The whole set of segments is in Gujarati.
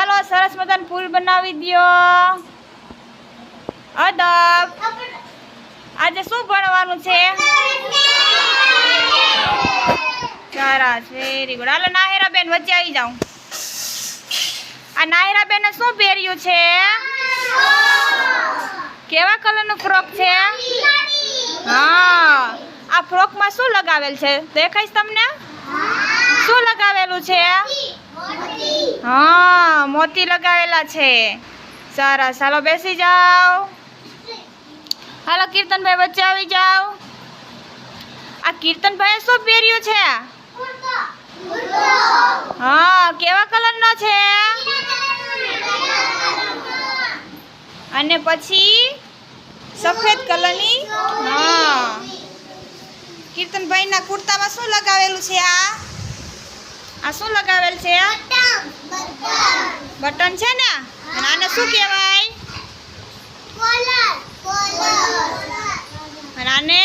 ચાલો સરસ મજાનું ફૂલ બનાવી દ્યો. અદબ. આજે શું ભણવાનું છે? સરસ વેરી ગુડ હાલો નાહેરા બેન વચ્ચે આવી જાઉં. આ નાહેરા બેને શું પહેર્યું છે? કેવા કલરનું ફ્રોક છે? હા. આ ફ્રોકમાં શું લગાવેલ છે? દેખાઈશ તમને? શું લગાવેલું છે? હા. મોતી લગાવેલા છે. સરસ હાલો બેસી જાઓ. હાલો, કીર્તનભાઈ વચ્ચે આવી જાઓ. આ કીર્તનભાઈએ શું પહેર્યું છે? હા, કેવા કલરનો છે? અને પછી સફેદ કલરની? હા. કીર્તનભાઈના કુર્તામાં શું લગાવેલું છે આ? આ શું લગાવેલ છે બટન છે ને? આને શું કહેવાય? અને આને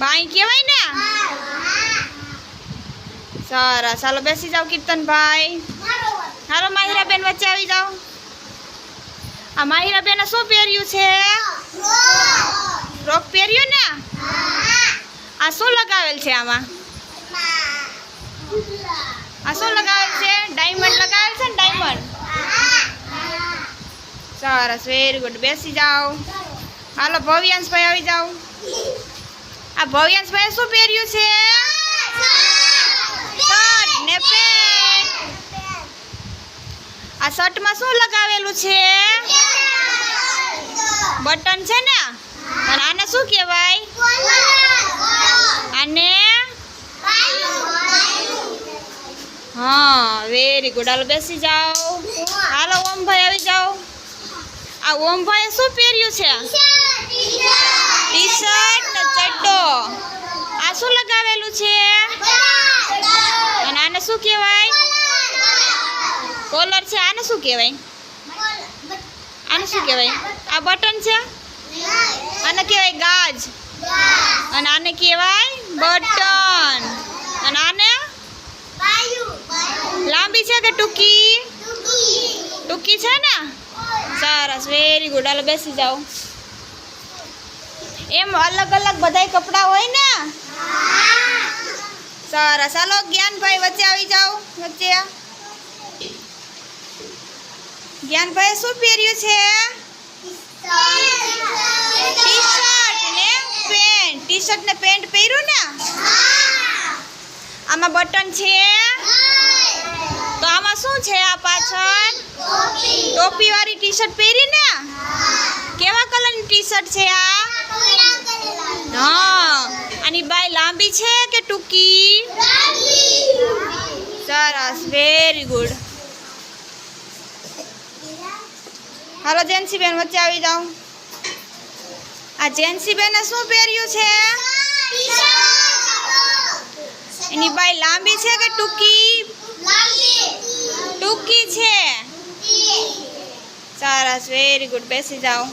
બાઈ કહેવાય ને? સરસ. ચાલો બેસી જાઓ કીર્તનભાઈ. હાલો, માહિરાબેન વચ્ચે આવી જાઓ. આ માહિરાબેને શું પહેર્યું છે? ફ્રોક પહેર્યું ને? આ શું લગાવેલ છે આમાં? આ શું લગાવેલ છે? ડાયમંડ લગાવેલ છે ને ડાયમંડ સરસ વેરી ગુડ બેસી જાઓ. હાલો, ભવ્યાંશભાઈ આવી જાઓ. આ ભવ્યાંશભાઈ શું પહેર્યું છે? શર્ટ, ને પેન્ટ. આ શર્ટમાં શું લગાવેલું છે? બટન છે ને? અને આને શું કહેવાય? આને હા વેરી ગુડ હાલો બેસી જાઓ. હાલો, ઓમભાઈ, આવી જાઓ. આ ઓમભાઈએ શું પહેર્યું છે? ટી શર્ટ ચડ્ડો. આ શું લગાવેલું છે? અને આને શું કહેવાય? કોલર છે, આને શું કહેવાય? આને શું કહેવાય? આ બટન છે? આને કહેવાય ગાજ. અને આને કહેવાય બટન અને આને લાંબી છે કે ટૂંકી? ટૂંકી છે ને? સરસ વેરી ગુડ હાલો બેસી જાઓ. એમ અલગ અલગ બધાય કપડાં હોય ને? સરસ. હાલો જ્ઞાનભાઈ વચ્ચે આવી જાઓ વચ્ચે. જ્ઞાનભાઈ શું પહેર્યું છે? ટી શર્ટ ને પેન્ટ ટી શર્ટ ને પેન્ટ પહેર્યું ને? આમાં બટન છે? શું છે આ પાછળ? ટોપી વાળી ટી શર્ટ પહેરી ને? કેવા કલરની ટી શર્ટ છે આ? હા. આની બાય લાંબી છે કે ટૂંકી? સરસ વેરી ગુડ હાલો જેન્સી બેન વચ્ચે આવી જાઉં આ જેન્સી બેને શું પહેર્યું છે? એની બાય લાંબી છે કે ટૂંકી છે સરસ વેરી ગુડ બેસી જાઓ